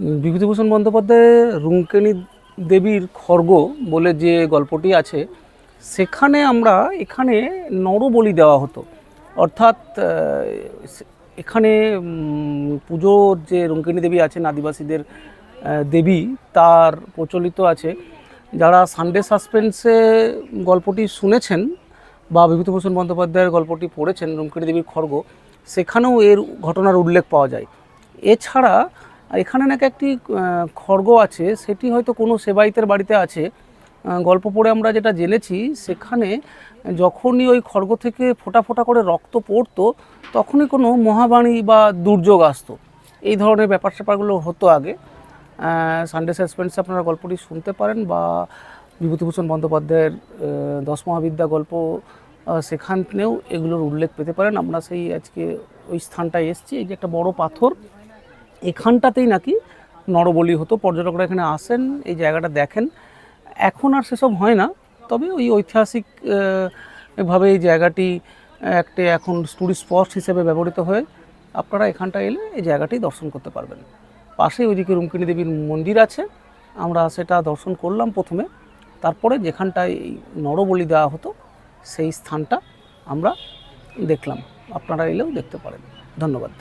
বিভূতিভূষণ বন্দ্যোপাধ্যায়ের রুঙ্কেনি দেবীর খর্গ বলে যে গল্পটি আছে, সেখানে আমরা এখানে নরবলি দেওয়া হতো। অর্থাৎ এখানে পুজোর যে রুঙ্কিনী দেবী আছেন, আদিবাসীদের দেবী, তার প্রচলিত আছে। যারা সানডে সাসপেন্সে গল্পটি শুনেছেন বা বিভূতিভূষণ বন্দ্যোপাধ্যায়ের গল্পটি পড়েছেন রুঙ্কিনী দেবীর খর্গ, সেখানেও এর ঘটনার উল্লেখ পাওয়া যায়। এছাড়া এখানে নাকি একটি খড়গ আছে, সেটি হয়তো কোনো সেবাইতের বাড়িতে আছে। গল্প পড়ে আমরা যেটা জেনেছি, সেখানে যখনই ওই খড়গ থেকে ফোটা ফোটা করে রক্ত পড়তো, তখনই কোনো মহাবাণী বা দুর্যোগ আসতো। এই ধরনের ব্যাপার স্যাপারগুলো হতো আগে। সানডে সাসপেন্সে আপনারা গল্পটি শুনতে পারেন বা বিভূতিভূষণ বন্দ্যোপাধ্যায়ের দশ মহাবিদ্যা গল্প সেখানেও এগুলোর উল্লেখ পেতে পারেন। আমরা সেই আজকে ওই স্থানটায় এসেছি। এই যে একটা বড় পাথর এখানটাতেই নাকি নরবলি হতো। পর্যটকরা এখানে আসেন, এই জায়গাটা দেখেন। এখন আর সেসব হয় না, তবে ওই ঐতিহাসিক ভাবে এই জায়গাটি একটা এখন টুরিস্ট স্পট হিসেবে ব্যবহৃত হয়ে। আপনারা এখানটা এলে এই জায়গাটি দর্শন করতে পারবেন। পাশে ওইদিকে রুমকিনী দেবীর মন্দির আছে। আমরা সেটা দর্শন করলাম প্রথমে। তারপরে যেখানটায় এই নরবলি দেওয়া হতো, সেই স্থানটা আমরা দেখলাম। আপনারা এলেও দেখতে পারেন। ধন্যবাদ।